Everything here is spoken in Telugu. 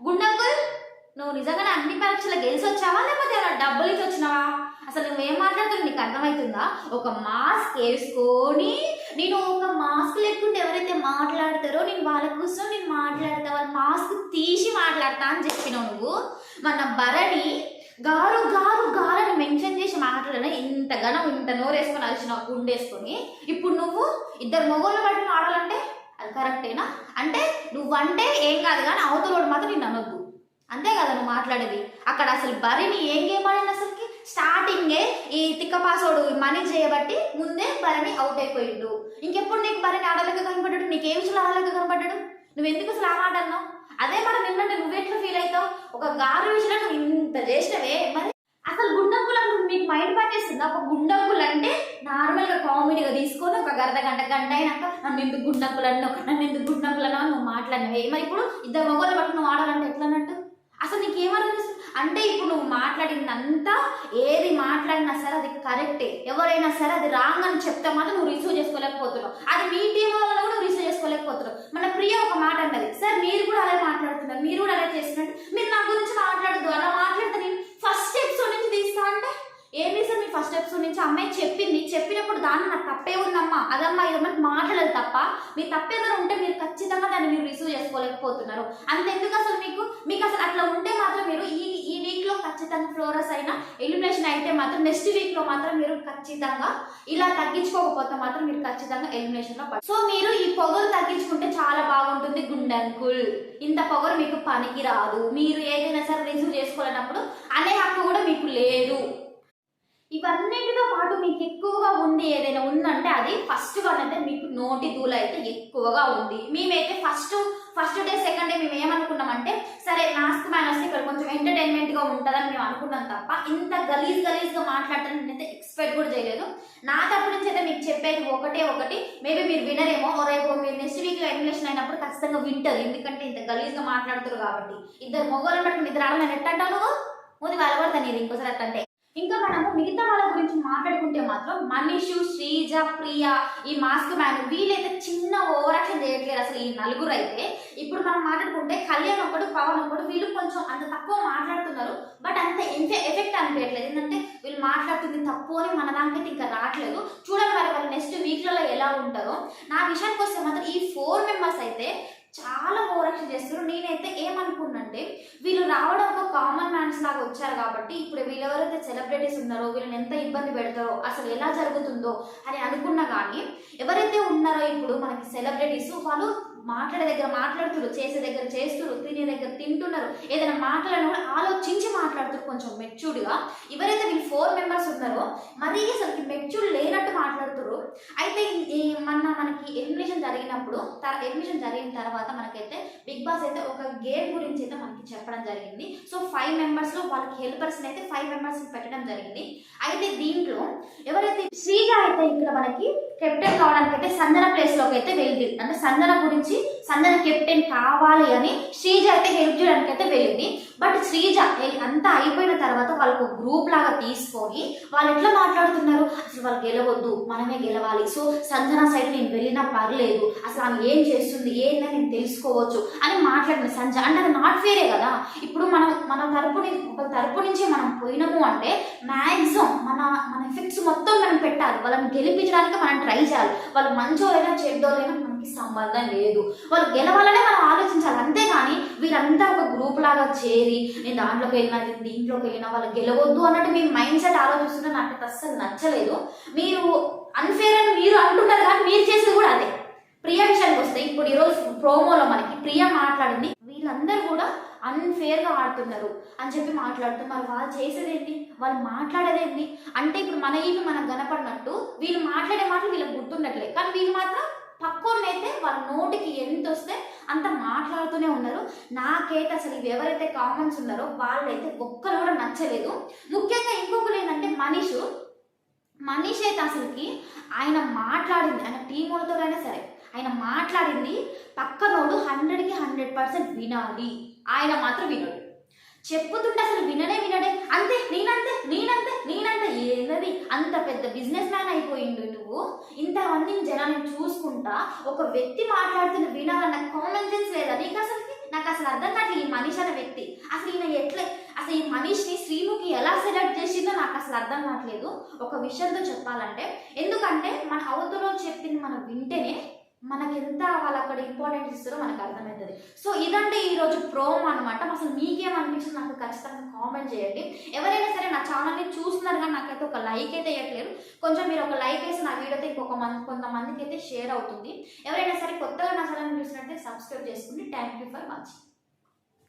గుండంగుల్ నువ్వు నిజంగానే అన్ని పరీక్షలు గెలిచి వచ్చావా లేకపోతే అలా డబ్బులు ఇచ్చి వచ్చినావా? అసలు నువ్వేం మాట్లాడుతున్నావు? నీకు అర్థమవుతుందా ఒక మాస్క్ వేసుకొని నేను ఒక మాస్క్ లేకుండా ఎవరైతే మాట్లాడతారో నేను వాళ్ళ కోసం నేను మాట్లాడతా వాళ్ళ మాస్క్ తీసి మాట్లాడతా అని చెప్పినావు నువ్వు. మన భరణి గారు గారు గారని మెన్షన్ చేసి మాట్లాడిన ఇంతగానో ఇంత నోరేసుకొని అలిసిన గుండేసుకొని ఇప్పుడు నువ్వు ఇద్దరు మొగోళ్ళు పట్టిన ఆడాలంటే అది కరెక్టేనా అంటే నువ్వంటే ఏం కాదు కానీ అవతలోడు మాత్రం నేను అనొద్దు. అంతే కదా నువ్వు మాట్లాడేది? అక్కడ అసలు బరిని ఏం గేమ్ అసలుకి? స్టార్టింగే ఈ తిక్క పాసోడు మనీ చేయబట్టి ముందే బరిని అవుట్ అయిపోయిండు. ఇంకెప్పుడు నీకు బరిని ఆడలేక కనపడ్డాడు? నీకు ఏ విషయంలో ఆడలేక కనపడ్డాడు? నువ్వు ఎందుకు అసలు ఆ మాట అన్నావు? అదే మాట నిన్నంటే నువ్వెట్లా ఫీల్ అవుతావు? ఒక గారు విషయంలో నువ్వు ఇంత చేసినవే మరి అసలు గుండంకులకు మీకు మైండ్ పనిచేస్తుంది ఒక గుండంకులు నార్మల్గా నార్మల్గా కామెడీగా తీసుకొని ఒక గంట గంట గంట అయినాక నన్ను ఎందుకు గుండంకులు నన్ను ఎందుకు గుండంకులు నువ్వు మాట్లాడినవి. మరి ఇప్పుడు ఇద్దరు మగవాళ్ళు పట్టు నువ్వు ఆడాలంటే ఎట్లా అసలు నీకేమర్థం అంటే ఇప్పుడు నువ్వు మాట్లాడిందంతా ఏది మాట్లాడినా సరే అది కరెక్టే ఎవరైనా సరే అది రాంగ్ అని చెప్తే మాత్రం నువ్వు రిసీవ్ చేసుకోలేకపోతున్నావు. అది మీ టీం వల్ల కూడా నువ్వు రిసీవ్ చేసుకోలేకపోతున్నావు. మన ప్రియ ఒక మాట అన్నది సార్ మీరు కూడా అలా మాట్లాడుతున్నారు. మీరు కూడా అలా చేస్తున్నట్టు మీరు నా గురించి మాట్లాడదు అలా మాట్లాడితే నేను ఫస్ట్ ఎపిసోడ్ నుంచి తీస్తా అంటే ఏం సార్ మీ ఫస్ట్ ఎపిసోడ్ నుంచి అమ్మాయి చెప్పింది. చెప్పినప్పుడు దాన్ని నాకు తప్పే ఉందమ్మా. అదమ్మా ఇది మనకి మాట్లాడదు తప్ప. మీ తప్పేదైనా ఉంటే మీరు ఖచ్చితంగా దాన్ని మీరు రిసీవ్ చేసుకోలేకపోతున్నారు. అంతెందుకు అసలు మీకు? మీకు అసలు అట్లా ఉంటే మాత్రం మీరు ఈ ఈ వీక్లో ఖచ్చితంగా ఫ్లోరస్ అయినా ఎలిమినేషన్ అయితే మాత్రం నెక్స్ట్ వీక్లో మాత్రం మీరు ఖచ్చితంగా ఇలా తగ్గించుకోకపోతే మాత్రం మీరు ఖచ్చితంగా ఎలిమినేషన్లో సో మీరు ఈ పొగరు తగ్గించుకుంటే చాలా బాగుంటుంది గుండంకుల్. ఇంత పొగరు మీకు పనికి రాదు మీరు ఏదైనా సరే రిసీవ్ చేసుకోలేనప్పుడు అనే హక్కు కూడా మీకు లేదు. ఇవన్నిటితో పాటు మీకు ఎక్కువగా ఉంది ఏదైనా ఉందంటే అది ఫస్ట్ వన్ అయితే మీకు నోటి దూల అయితే ఎక్కువగా ఉంది. మేమైతే first first day second day మేము ఏమనుకున్నామంటే సరే మాస్క్ మ్యాన్ వస్తే ఇక్కడ కొంచెం ఎంటర్టైన్మెంట్గా ఉంటుందని మేము అనుకున్నాం తప్ప ఇంత గలీజ్ గలీజ్గా మాట్లాడటం నేనైతే ఎక్స్పెక్ట్ కూడా చేయలేదు. నా తరపు నుంచి అయితే మీకు చెప్పేది ఒకటే ఒకటి మేబీ మీరు వినరేమో రేపు మీరు నెక్స్ట్ వీక్లో అయినప్పుడు ఖచ్చితంగా వింటారు ఎందుకంటే ఇంత గలీజ్గా మాట్లాడుతారు కాబట్టి. ఇద్దరు మొగోళ్ళని పట్టుకుని ఇద్దరు ఆడమని ఎట్టంటావు నువ్వు? ముందు వెళ్ళబడతాను నేను ఇంకోసారి అట్టంటే ఇంకా మనము మిగతా వాళ్ళ గురించి మాట్లాడుకుంటే మాత్రం మనీషు శ్రీజ ప్రియ ఈ మాస్క్ మ్యాన్ వీళ్ళైతే చిన్న ఓవరాక్షన్ చేయట్లేదు అసలు ఈ నలుగురు అయితే. ఇప్పుడు మనం మాట్లాడుకుంటే కళ్యాణ్ ఒకడు పవన్ ఒకడు వీళ్ళు కొంచెం అంత తక్కువ మాట్లాడుతున్నారు బట్ అంత ఎఫెక్ట్ అనిపించట్లేదు. ఎందుకంటే వీళ్ళు మాట్లాడుతుంది తప్పు అని మన దానికైతే ఇంకా రావట్లేదు. చూడండి మరి వాళ్ళు నెక్స్ట్ వీక్లలో ఎలా ఉంటారో. నా విషయానికి వస్తే మాత్రం ఈ ఫోర్ మెంబర్స్ అయితే చాలా ఓవరాక్షన్ చేస్తారు నేనైతే ఏమనుకున్నంటే వీళ్ళు రావడం ఒక లాగా వచ్చారు కాబట్టి ఇప్పుడు వీళ్ళు ఎవరైతే సెలబ్రిటీస్ ఉన్నారో వీళ్ళని ఎంత ఇబ్బంది పెడతారో అసలు ఎలా జరుగుతుందో అని అనుకున్నా కానీ ఎవరైతే ఉన్నారో ఇప్పుడు మనకి సెలబ్రిటీస్ వాళ్ళు మాట్లాడే దగ్గర మాట్లాడుతున్నారు చేసే దగ్గర చేస్తున్నారు తినే దగ్గర తింటున్నారు. ఏదైనా మాట్లాడినా కూడా ఆలోచించి మాట్లాడుతారు కొంచెం మెచ్యూర్డ్గా ఎవరైతే వీళ్ళు ఫోర్ మెంబర్స్ ఉన్నారో మరీ అసలు మెచ్యూర్డ్ లేదు మాట్లాడుతారు అయితే ఈ- మనకి ఎలిమినేషన్ జరిగినప్పుడు ఎలిమినేషన్ జరిగిన తర్వాత మనకైతే బిగ్ బాస్ అయితే ఒక గేమ్ గురించి అయితే మనకి చెప్పడం జరిగింది. సో ఫైవ్ మెంబర్స్లో వాళ్ళకి హెల్పర్స్ అయితే ఫైవ్ మెంబర్స్ పెట్టడం జరిగింది. అయితే దీంట్లో ఎవరైతే శ్రీజ అయితే ఇక్కడ మనకి కెప్టెన్ కావడానికి అయితే సంజన ప్లేస్లోకి అయితే వెళ్ళింది. అంటే సంజన గురించి సంజన కెప్టెన్ కావాలి అని శ్రీజ అయితే హెల్ప్ చేయడానికి అయితే వెళ్ళింది. బట్ శ్రీజ అంతా అయిపోయిన తర్వాత వాళ్ళకు గ్రూప్ లాగా తీసుకొని వాళ్ళు ఎట్లా మాట్లాడుతున్నారు? అసలు వాళ్ళు గెలవద్దు. మనమే గెలవాలి. సో సంజన సైడ్ నేను వెళ్ళినా పర్లేదు. అసలు ఆమె ఏం చేస్తుంది? ఏందని నేను తెలుసుకోవచ్చు అని మాట్లాడిన సంజ. అంటే అది నాట్ ఫేరే కదా. ఇప్పుడు మనం మన తరపు ఒక తరపు నుంచి మనం పోయినాము అంటే మ్యాక్సిమం మన మన ఎఫెక్ట్స్ మొత్తం మనం పెట్టాలి. వాళ్ళని గెలిపించడానికి మనం ట్రై చేయాలి. వాళ్ళు మంచోళ్ళైనా చెడ్డోళ్ళైనా మనకి సంబంధం లేదు. వాళ్ళు గెలవాలి మనం ఆలోచించాలి అంతేగాని వీరంతా ఒక గ్రూప్ లాగా చేరి నేను దాంట్లోకి వెళ్ళినా నేను దీంట్లోకి వెళ్ళినా వాళ్ళు గెలవద్దు అన్నట్టు మీ మైండ్ సెట్ ఆలోచిస్తుంటే నాకు అస్సలు నచ్చలేదు. మీరు అన్ఫేర్ అని మీరు అంటున్నారు కానీ మీరు చేసేది కూడా అదే. ప్రియ విషయానికి వస్తే ఇప్పుడు ఈరోజు ప్రోమోలో మనకి ప్రియ మాట్లాడింది. వీళ్ళందరూ కూడా అన్ఫేర్గా ఆడుతున్నారు అని చెప్పి మాట్లాడుతూ వాళ్ళు చేసేదేంటి? వాళ్ళు మాట్లాడేదేంటి? అంటే ఇప్పుడు మన ఇవి మనకు కనపడినట్టు వీళ్ళు మాట్లాడే మాటలు వీళ్ళకి గుర్తుండట్లేదు కానీ వీళ్ళు మాత్రం పక్కోళ్ళైతే వాళ్ళ నోటికి ఎంత వస్తే అంత మాట్లాడుతూనే ఉన్నారు. నాకైతే అసలు ఎవరైతే కామెంట్స్ ఉన్నారో వాళ్ళైతే ఒక్కరు కూడా నచ్చలేదు. ముఖ్యంగా ఇంకొకరు ఏంటంటే మనీష్. మనీష్ అయితే అసలుకి ఆయన మాట్లాడింది ఆయన టీం వాళ్ళతోనైనా సరే ఆయన మాట్లాడింది పక్కనోడు హండ్రెడ్కి హండ్రెడ్ పర్సెంట్ వినాలి. ఆయన మాత్రం వినడు. చెప్పుతుంటే అసలు వినడే వినడే. అంతే నేనంతే నేనంతే నేనంతే. ఏదది అంత పెద్ద బిజినెస్ మ్యాన్ అయిపోయిండు. ఇంత అన్ని జనాన్ని చూసుకుంటా ఒక వ్యక్తి మాట్లాడుతున్న వినాలన్న కామన్ సెన్స్ లేదా? నీకు అసలు నాకు అసలు అర్థం కావట్లేదు ఈ మనిషి అనే వ్యక్తి. అసలు ఈయన ఎట్లా అసలు ఈ మనిషిని శ్రీముఖి ఎలా సెలెక్ట్ చేసిందో నాకు అసలు అర్థం కావట్లేదు. ఒక విషయంతో చెప్పాలంటే ఎందుకంటే మన అవతలో చెప్పింది మనం వింటేనే మనకి ఎంత వాళ్ళు అక్కడ ఇంపార్టెంట్ ఇస్తారో మనకు అర్థమవుతుంది. సో ఇదంటే ఈరోజు ప్రోమ్ అనమాట అసలు మీకేమనిపించింది నాకు ఖచ్చితంగా కామెంట్ చేయండి. ఎవరైనా సరే నా ఛానల్ని చూస్తున్నారు కానీ నాకైతే ఒక లైక్ అయితే ఇవ్వట్లేదు కొంచెం మీరు ఒక లైక్ వేసి నా వీడియో అయితే ఇంకొక మంది కొంతమందికి అయితే షేర్ అవుతుంది. ఎవరైనా సరే కొత్తగా నా ఛానల్ చూసినట్టే సబ్స్క్రైబ్ చేసుకోండి థ్యాంక్ యూ ఫర్ వాచింగ్